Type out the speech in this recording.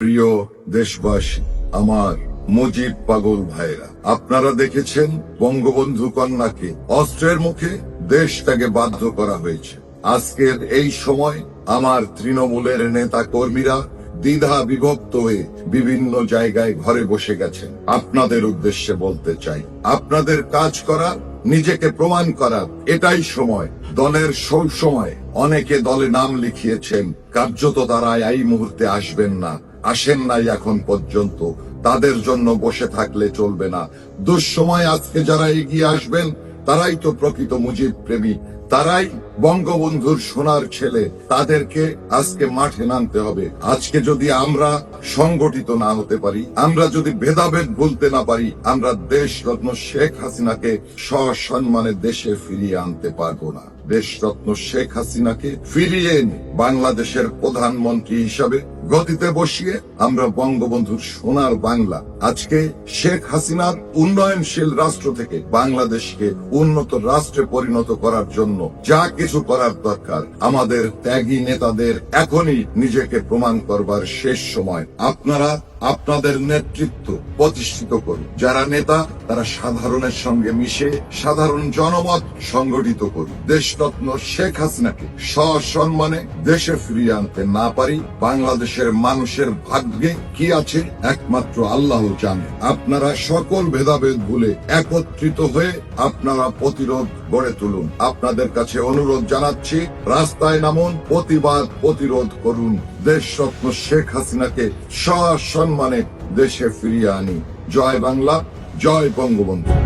প্রিয় দেশবাসী, আমার মুজিব পাগল ভাইরা আপনারা দেখেছেন বঙ্গবন্ধু কন্যাকে অস্ত্রের মুখে দেশ ত্যাগে বাধ্য করা হয়েছে। আজকের এই সময় আমার তৃণমূলের নেতা কর্মীরা দ্বিধা বিভক্ত হয়ে বিভিন্ন জায়গায় ঘরে বসে গেছেন। আপনাদের উদ্দেশ্যে বলতে চাই, আপনাদের কাজ করা, নিজেকে প্রমাণ করার এটাই সময়। দলের সব সময় অনেকে দলে নাম লিখিয়েছেন, কার্যত তারা এই মুহূর্তে আসবেন না। আসেন নাই এখন পর্যন্ত। তাদের জন্য বসে থাকলে চলবে না। দুঃসময় আজকে যারা এগিয়ে আসবেন, তারাই তো প্রকৃত মুজিব প্রেমী। তারাই বঙ্গবন্ধুর সোনার ছেলে। তাদেরকে আজকে মাঠে নামতে হবে। আজকে যদি আমরা সংগঠিত না হতে পারি, আমরা যদি ভেদাভেদ ভুলতে না পারি, আমরা দেশ রত্ন শেখ হাসিনাকে সসম্মানে দেশে ফিরিয়ে আনতে পারব না। দেশরত্ন শেখ হাসিনাকে ফিরিয়ে বাংলাদেশের প্রধানমন্ত্রী হিসাবে গতিতে বসিয়ে আমরা বঙ্গবন্ধুর সোনার বাংলা। আজকে শেখ হাসিনার উন্নয়নশীল রাষ্ট্র থেকে বাংলাদেশকে উন্নত রাষ্ট্রে পরিণত করার জন্য যা কিছু করার দরকার, আমাদের ত্যাগী নেতাদের এখনই নিজেকে প্রমাণ করবার শেষ সময়। আপনারা আপনাদের নেতৃত্ব প্রতিষ্ঠিত করুন। যারা নেতা, তারা সাধারণের সঙ্গে মিশে সাধারণ জনমত সংগঠিত করুন। দেশরত্ন শেখ হাসিনাকে সসম্মানে দেশে ফিরিয়ে আনতে না পারি, বাংলাদেশের মানুষের ভাগ্যে কি আছে একমাত্র আল্লাহ জানে। আপনারা সকল ভেদাভেদ ভুলে একত্রিত হয়ে আপনারা প্রতিরোধ গড়ে তুলুন। আপনাদের কাছে অনুরোধ জানাচ্ছি, রাস্তায় নামুন, প্রতিবাদ প্রতিরোধ করুন। দেশ স্বপ্ন শেখ হাসিনাকে সসম্মানে দেশে ফিরিয়ে আনি। জয় বাংলা, জয় বঙ্গবন্ধু।